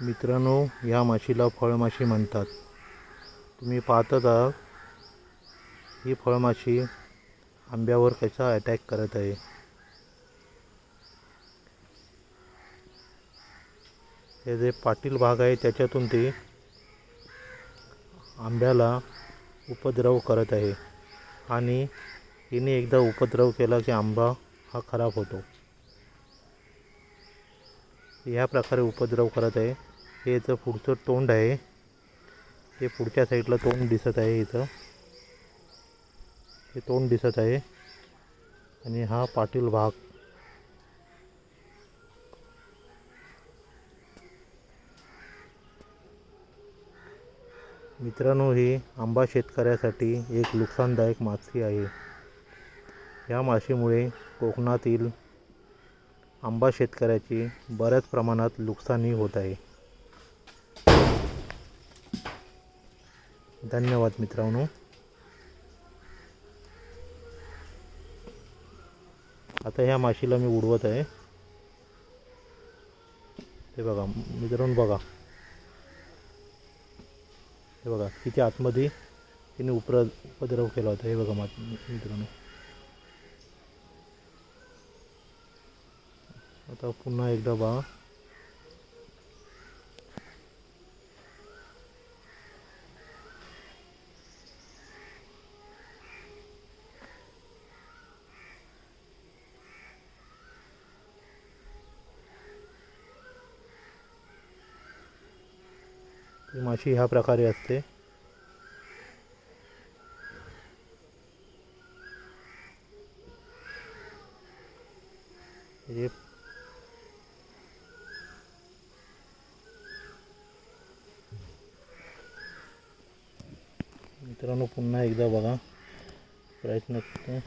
मित्रांनो ह्या माशीला फळमाशी म्हणतात. तुम्ही पाहतच आहात ही फळमाशी आंब्यावर कसा अटॅक करत आहे. हे जे पाटील भाग आहे त्याच्यातून ती आंब्याला उपद्रव करत आहे. आणि हिने एकदा उपद्रव केला की आंबा हा खराब होतो. या प्रकारे उपद्रव करत आहे. हे याचं पुढचं तोंड आहे. हे पुढच्या साईडला तोंड दिसत आहे इथं. हे तोंड दिसत आहे. आणि हा पाटील भाग. मित्रांनो ही आंबा शेतकऱ्यासाठी एक नुकसानदायक माशी आहे. या माशीमुळे कोकणातील आंबा शेतकऱ्याची बऱ्याच प्रमाणात नुकसानही होत आहे. धन्यवाद मित्रांनो. आता ह्या माशीला मी उडवत आहे. हे बघा मित्रांनो बघा. हे बघा किती आतमध्ये तिने उपर उपद्रव केला होता. हे बघा मा मित्रांनो. आता पुन्हा एकदा बघा. ही माशी ह्या प्रकारे असते. हे मित्रांनो पुन्हा एकदा बघा. प्रयत्न करतो.